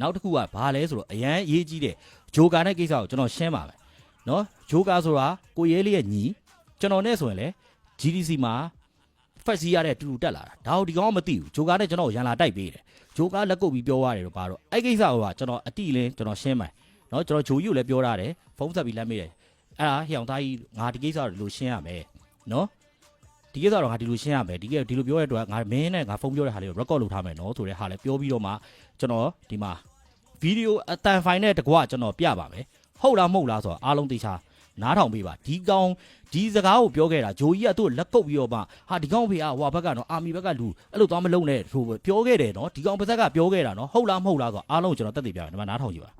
နောက်တစ်ခုကဘာလဲဆိုတော့အရန်ရေးကြီးတယ်ဂျိုကာနဲ့ကိစ္စကိုကျွန်တော်ရှင်းပါမယ်နော်ဂျိုကာဆိုတာကိုရဲလေးရဲ့ညီကျွန်တော်နဲ့ဆိုရင်လေ GDC မှာဖက်စီရတဲ့တူတူတက်လာတာဒါကိုဒီကောင်ကမသိဘူးဂျိုကာနဲ့ကျွန်တော်ရန်လာတိုက်ပေးတယ်ဂျိုကာလက်ကုပ်ပြီးပြောရတယ်တော့ပါတော့အဲ့ကိစ္စကိုကကျွန်တော်အတိလင်းကျွန်တော်ရှင်းမယ်နော်ကျွန်တော်ဂျိုကြီးကိုလည်းပြောရတယ်ဖုန်းဆက်ပြီးလမ်းမေးတယ်အဲ့ဒါဟျောင်သားကြီးငါဒီကိစ္စကိုဒီလိုရှင်းရမယ်နော် ဒီကိစ္စတော့ငါဒီလိုရှင်းရမယ်ဒီကဒီလိုပြောရတဲ့အတွက်ငါမင်းနဲ့ငါဖုန်းပြောတဲ့ဟာလေးကို record လုပ်ထားမယ်နော်ဆိုတဲ့ဟာလေးပြောပြီးတော့မှကျွန်တော်ဒီမှာဗီဒီယိုအတန်ဖိုင်နဲ့တကွကျွန်တော်ပြပါမယ်ဟုတ်လားမဟုတ်လားဆိုတော့အားလုံးသိချာနားထောင်ပေးပါဒီကောင်ဒီစကားကိုပြောခဲ့တာဂျိုကြီးကသူ့ကိုလက်ကုပ်ပြီးတော့မှဟာဒီကောင်ဖေကဟိုဘက်ကတော့အာမီဘက်ကလူအဲ့လိုသွားမလုံးနဲ့ဆိုပြောခဲ့တယ်နော်ဒီကောင်ပါဇက်ကပြောခဲ့တာနော်ဟုတ်လားမဟုတ်လားဆိုတော့အားလုံးကိုကျွန်တော်တက်တည်ပြမယ်ဒီမှာနားထောင်ကြည့်ပါ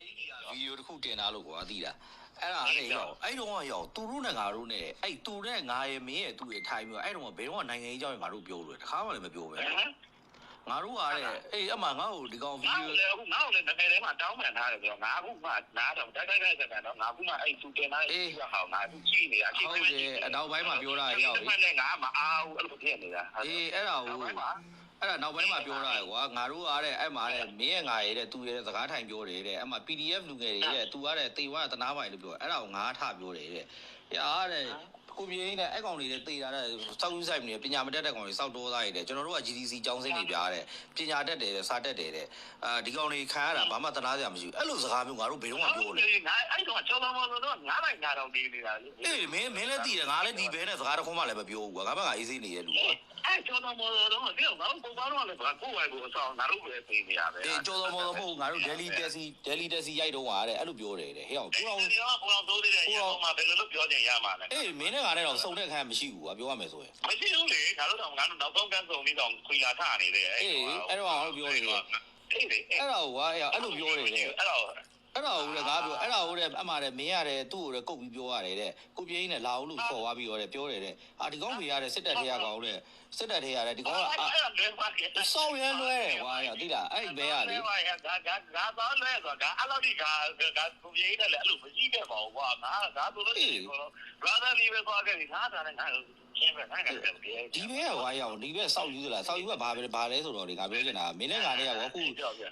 ဗီဒီယိုတစ်ခုတင်လာလို့ကွာသိလား အဲ့ဒါအဲ့ရောက်အဲ့တော့ကရောက်သူတို့နဲ့ငါတို့နဲ့အဲ့သူနဲ့ငါရဲ့မင်းရဲ့သူ့ရဲ့ထိုင်ပြီးအဲ့တော့ဘယ်တော့နိုင်ငံရေးကြောင်းငါတို့ပြောလို့တခါမှလည်းမပြောပဲငါတို့ကတဲ့အေးအမှငါ့ကိုဒီကောင်ဗီငါ့ဒီကိုယိုလည်းအခုငါ့ကိုလည်းငယ်ထဲမှာတောင်းပန်ထားတယ်ဆိုတော့ငါအခုမှနားတော့တိုက်တိုက်တိုက်တိုက်တော့ငါအခုမှအဲ့သူတင်ထားတဲ့ဟာငါအခုကြည့်နေတာဟုတ်တယ်အနောက်ပိုင်းမှာပြောတာရောက်ဒီမှလည်းငါမအားဘူးအဲ့လိုဖြစ်နေတာအေးအဲ့ဒါကို အဲ့ဒါနောက်ပိုင်းမှာပြောတာကွာငါတို့ကတဲ့အဲ့မှာတဲ့မင်းရဲ့ငါရဲ့တဲ့သူရဲ့စကားထိုင်ပြောတယ်တဲ့အဲ့မှာ PDF လူငယ်တွေတဲ့သူကတဲ့တေဝါတနာပိုင်လို့ပြောအဲ့ဒါကိုငါထပြောတယ်တဲ့ ဟာတဲ့ကိုပြင်းနဲ့အဲ့ကောင်တွေတဲ့တေတာတဲ့စောက်ယူဆိုင်နေပညာမတတ်တဲ့ကောင်တွေစောက်တိုးသားရတဲ့ကျွန်တော်တို့က GDC ကျောင်းစိမ့်တွေပြားတဲ့ပညာတတ်တယ်စာတတ်တယ်တဲ့အာဒီကောင်တွေခံရတာဘာမှတနာစရာမရှိဘူးအဲ့လိုစကားမျိုးငါတို့ဘယ်တော့မှပြောလို့ငါအဲ့တော့ကျောင်းတော်မော်တော့ငါးလိုက်ငါတော့နေနေတာလေအေးမင်းမင်းလည်းတည်တယ်ငါလည်းဒီဘဲနဲ့စကားတစ်ခုမှလည်းမပြောဘူးကွာငါမှငါအေးစေးနေရဲ့လူကွာအဲ့ကျောင်းတော်မော်တော့ဒီတော့ငါတို့ပုံပါတော့လည်းဘာကိုယ်ဝိုင်ကိုအဆောင်ငါတို့ပဲပြင်နေရပဲအေးကြော်တော်မော်တော်မဟုတ်ငါတို့ Delhi Taxi Delhi Taxi ရိုက်တော့ဟာတဲ့အဲ့လိုပြောတယ်တဲ့ဟဲ့အောင်ကိုအောင်ဒီတော့ဘုံတော့တိုးနေ တဲ့ရအောင်မှာဘယ်လိုလုပ်ပြောကြရမှာလဲအေးမင်းနဲ့ငါနဲ့တော့စုံတဲ့ခါမရှိဘူးကွာပြောရမယ်ဆိုရင်မရှိဘူးလေငါတို့တော့ငါတို့နောက်ဆုံးကန်းစုံပြီးတော့ခွေလာထနေတယ်အေးအဲ့တော့ငါတို့ပြောနေတယ်အေးလေအဲ့ဒါကွာအဲ့အဲ့လိုပြောနေတယ်အဲ့တော့ အဲ့ဒါကိုလည်းငါပြောအဲ့ဒါကိုလည်းအမှားတယ်မင်းရတယ်သူ့ကိုလည်းကုတ်ပြီးပြောရတယ်တဲ့ကိုပြင်းနဲ့လာအောင်လို့ခေါ်သွားပြီးတော့တဲ့ပြောတယ်တဲ့အာဒီကောင်ဖေရတဲ့စစ်တပ်ထဲကကောင်တဲ့စစ်တပ်ထဲရတဲ့ဒီကောင်ကအာစောက်ရမ်းလွဲတယ်ကွာရသိလားအဲ့ဘဲရလေငါငါငါတော့လဲဆိုတော့အဲ့လိုဒီကငါကိုပြေးတယ်လေအဲ့လိုမရှိခဲ့ပါဘူးကွာငါငါဆိုလို့ရှိရင် brother လေးပဲသွားခဲ့ပြီငါသာနဲ့ငါ ရှင်းပဲငါကလည်းပြေးဒီဘဲကဝိုင်းအောင်ဒီဘဲစောက်ယူသလားစောက်ယူကဘာပဲဘာလဲဆိုတော့ဒီငါပြောချင်တာမင်းနဲ့ငါနဲ့ကဟိုခု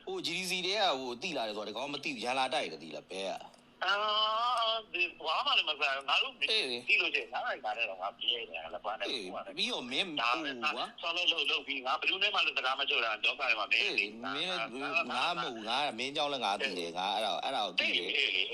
ဟို GDC တဲကဟိုတိလာတယ်ဆိုတော့ဒီကောင်မတိရန်လာတိုက်တယ်တိလားဘဲက အာဒီဘာမှလည်းမစားငါတို့ဒီလိုချင်ငါလည်းငါလည်းတော့ငါပြေးနေတယ်လည်းဘာနဲ့အေးကွာပြီးတော့မင်းဒါဟိုပဲကွာဆောင်းလို့လို့လို့ပြီးငါဘယ်သူနဲ့မှလည်းစကားမပြောတာတော့ကလည်းမမင်းအေးမင်းငါမဟုတ်ငါမင်းကြောင်းလည်းငါတည်တယ်ငါအဲ့ဒါအဲ့ဒါကိုတည်တယ်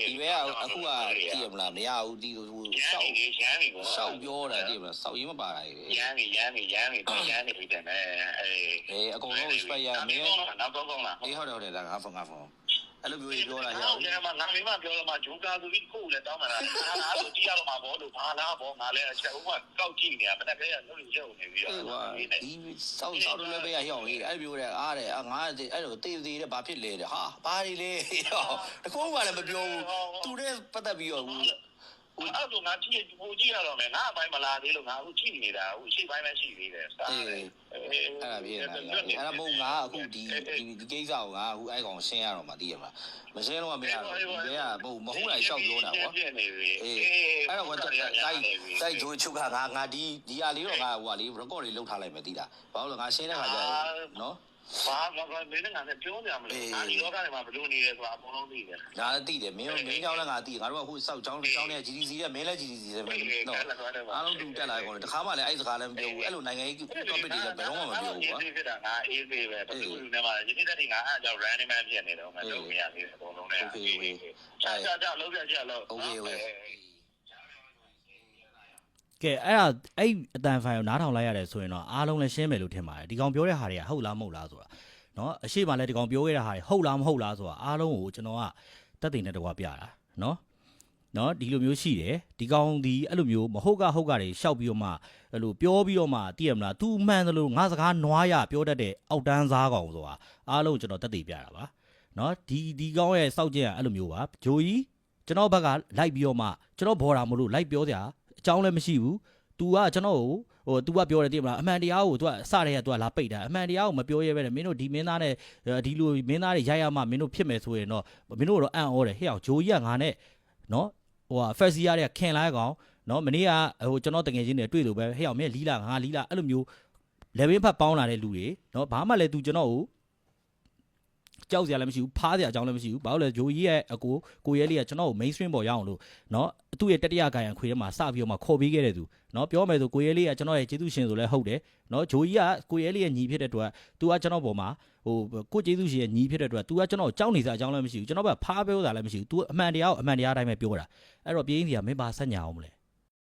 ဒီဘဲကအခုကတည်ရမလားမရဘူးဒီဟိုရစောန်က်နေရန်နေပေါ့စောက်ပြောတာတည်မလားစောက်ရင်မပါတာလေရန်နေရန်နေရန်နေရန်နေပြီးတယ်အဲအဲအေးအကုန်လုံး respect ရမင်းနောက်တော့ကောင်းလားအေးဟုတ်တယ်ဟုတ်တယ်ဒါငါဖုန်းငါဖုန်း အဲ့လိုမျိုးပြောတာရဟောင်းတယ်မှာငါမိမပြောတော့မှဂျိုကာဆိုပြီးကိုယ်လည်းတောင်းမှလားငါဆိုကြည့်ရတော့မှာပေါ့လို့ဘာလားပေါ့ငါလည်းအချက်ဥပကောက်ကြည့်နေရမနေ့ကလည်းလုံးရုပ်နေပြီးတော့အေးကွာဒီစောက်စောက်လည်းပဲရဟောင်းအေးအဲ့လိုပြောတယ်အားတယ်ငါအဲ့လိုတေးသေးတယ်ဘာဖြစ်လဲတဲ့ဟာဘာတွေလဲဟောတခုမှလည်းမပြောဘူးသူနဲ့ပတ်သက်ပြီးတော့ အဲ့တော့ငါကြည့်ဟိုကြည့်ရတော့မယ်ငါအပိုင်းမလာသေးလို့ငါအခုကြည့်နေတာအခုအရှိပိုင်းပဲရှိသေးတယ်စားအေးအဲ့ဒါပြည့်နေတာအဲ့ဒါမဟုတ်ငါအခုဒီဒီဒီကိစ္စကိုငါအခုအဲ့ကောင်ရှင်းရတော့မှသိရမှာမရှင်းတော့မရတော့ဒီဘဲကမဟုတ်မဟုတ်လိုက်ရှောက်ပြောတာကွာပြည့်နေပြီအေးအဲ့တော့တိုက်တိုက်ဂျိုချုပ်ကငါငါဒီဒီဟာလေးတော့ငါဟိုဟာလေး record လေးလုပ်ထားလိုက်မယ်သိလားဘာလို့လဲငါရှင်းတဲ့ခါကျရင်နော် ဘာမှမမင်းနဲ့ငါနဲ့ပြောကြမလို့ငါဒီလောကထဲမှာဘယ်လိုနေလဲဆိုတာအကုန်လုံးသိတယ်ငါလည်းသိတယ်မင်းမင်းကြောင်းလည်းငါသိငါတို့ကဟိုစောက်ကြောင်းကြောင်းနဲ့ GDC နဲ့မင်းလည်း GDC နဲ့ပဲနော်အားလုံးတူတက်လာကုန်တယ်တခါမှလည်းအဲ့စကားလည်းမပြောဘူးအဲ့လိုနိုင်ငံရေး topic တွေလည်းဘယ်တော့မှမပြောဘူးကွာဒီဖြစ်တာငါအေးသေးပဲဘယ်သူနဲ့မှဒီနေ့တည်းငါအားကြောင့် random ဖြစ်နေတော့ငါလုပ်မရသေးဘူးအကုန်လုံးနဲ့ကြာကြာကြာလုံးပြကြာလုံး ကဲအဲ့ဒါအဲ့အတန်ဖိုင်ကိုနားထောင်လိုက်ရတယ်ဆိုရင်တော့အားလုံးလည်းရှင်းမယ်လို့ထင်ပါတယ်ဒီကောင်ပြောတဲ့ဟာတွေကဟုတ်လားမဟုတ်လားဆိုတာနော်အရှိမလည်းဒီကောင်ပြောခဲ့တဲ့ဟာတွေဟုတ်လားမဟုတ်လားဆိုတာအားလုံးကိုကျွန်တော်ကတက်တင်တဲ့တကွာပြတာနော်နော်ဒီလိုမျိုးရှိတယ်ဒီကောင်ဒီအဲ့လိုမျိုးမဟုတ်ကဟုတ်ကတွေရှောက်ပြီးတော့မှအဲ့လိုပြောပြီးတော့မှသိရမလား तू မှန်တယ်လို့ငါစကားနွားရပြောတတ်တဲ့အောက်တန်းစားကောင်ဆိုတာအားလုံးကျွန်တော်တက်တည်ပြတာပါနော်ဒီဒီကောင်ရဲ့စောက်ကျင်ကအဲ့လိုမျိုးပါဂျိုကြီးကျွန်တော်ဘက်ကလိုက်ပြီးတော့မှကျွန်တော်ဘော်တာမလို့လိုက်ပြောစရာ အကြောင်းလည်းမရှိဘူး तू ကကျွန်တော်ကိုဟို तू ကပြောတယ်သိမလားအမှန်တရားကို तू ကစတဲ့က तू ကလာပိတ်တာအမှန်တရားကိုမပြောရဲပဲနဲ့မင်းတို့ဒီမင်းသားနဲ့ဒီလိုမင်းသားတွေရိုက်ရမှမင်းတို့ဖြစ်မယ်ဆိုရင်တော့မင်းတို့တော့အံ့ဩတယ်ဟဲ့အောင်ဂျိုကြီးကငါနဲ့နော်ဟိုဟာဖက်စီရတဲ့ခင်လိုက်ကောင်နော်မနေ့ကဟိုကျွန်တော်တကယ်ချင်းတွေတွေ့လို့ပဲဟဲ့အောင်မင်းလီလာငါလီလာအဲ့လိုမျိုးလေဘင်းဖတ်ပေါင်းလာတဲ့လူတွေနော်ဘာမှလည်း तू ကျွန်တော်ကိုဟ ကြောက်စရာလည်းမရှိဘူးဖားစရာအကြောင်းလည်းမရှိဘူးဘာလို့လဲဂျိုကြီးရဲ့အကိုကိုရဲလေးကကျွန်တော်ကို mainstream ပေါ်ရအောင်လို့နော်သူ့ရဲ့တတိယကာယံခွေထဲမှာစပြီးတော့မှခေါ်ပေးခဲ့တဲ့သူနော်ပြောမယ်ဆိုကိုရဲလေးကကျွန်တော်ရဲ့ကျေးဇူးရှင်ဆိုလည်းဟုတ်တယ်နော်ဂျိုကြီးကကိုရဲလေးရဲ့ညီဖြစ်တဲ့အတွက် तू ကကျွန်တော်ပေါ်မှာဟိုကိုကျေးဇူးရှင်ရဲ့ညီဖြစ်တဲ့အတွက် तू ကကျွန်တော်ကိုကြောက်နေစရာအကြောင်းလည်းမရှိဘူးကျွန်တော်ကဖားပြောတာလည်းမရှိဘူး तू အမှန်တရားကိုအမှန်တရားအတိုင်းပဲပြောတာအဲ့တော့ပြင်းစီကမင်းပါဆက်ညာအောင်မလဲ